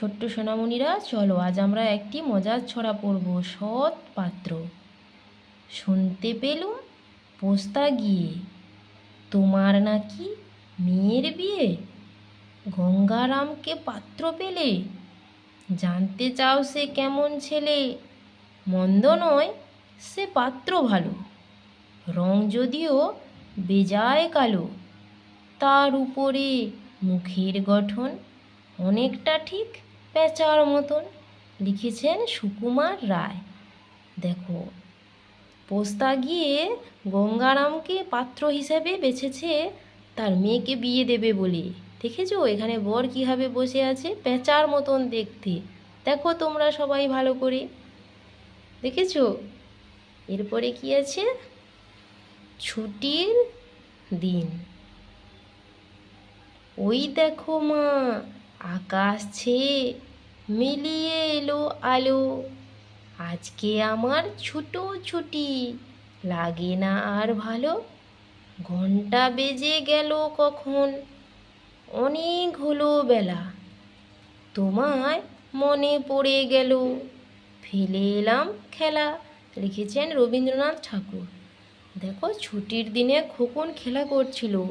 ছোট্ট সোনামণিরা, চলো আজ আমরা একটি মজার ছড়া পড়ব, সৎ পাত্র। শুনতে পেলুম পোস্তা গিয়ে। তোমার নাকি মেয়ের বিয়ে? গঙ্গারামকে পাত্র পেলে? জানতে চাও সে কেমন ছেলে? মন্দ নয়, সে পাত্র ভালো। রং যদিও বেজায় কালো, তার উপরে মুখের গঠন অনেকটা ঠিক পেঁচার মতন। লিখেছেন সুকুমার রায়। দেখো, পোস্তা গিয়ে গঙ্গারামকে পাত্র হিসেবে বেছেছে, তার মেয়েকে বিয়ে দেবে বলে। দেখেছ? এখানে বর কীভাবে বসে আছে? পেঁচার মতন দেখতে। দেখো তোমরা সবাই ভালো করে। দেখেছ? এরপরে কি আছে? ছুটির দিন। ওই দেখো মা, আকাশ ছেয়ে মিলিয়ে এলো আলো। আজকে আমার ছুটো ছুটি, লাগে না আর ভালো। ঘণ্টা বেজে গেল কখন? অনেক হলো বেলা। তোমায় মনে পড়ে গেল। ফেলে এলাম খেলা, লিখেছেন রবীন্দ্রনাথ ঠাকুর। দেখো ছুটির দিনে খোকন খেলা করছিল।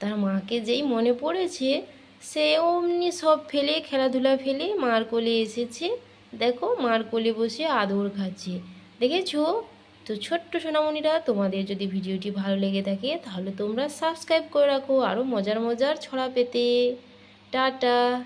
তার মাকে যেই মনে পড়েছে সে অমনি সব ফেলে, খেলাধুলা ফেলে মার কোলে এসেছে। দেখো, মার কোলে বসে আদর খাচ্ছে। দেখেছ? তো ছোট্ট সোনামণিরা, তোমাদের যদি ভিডিওটি ভালো লেগে থাকে, তাহলে তোমরা সাবস্ক্রাইব করে রাখো। আরও মজার মজার ছড়া পেতে। টাটা।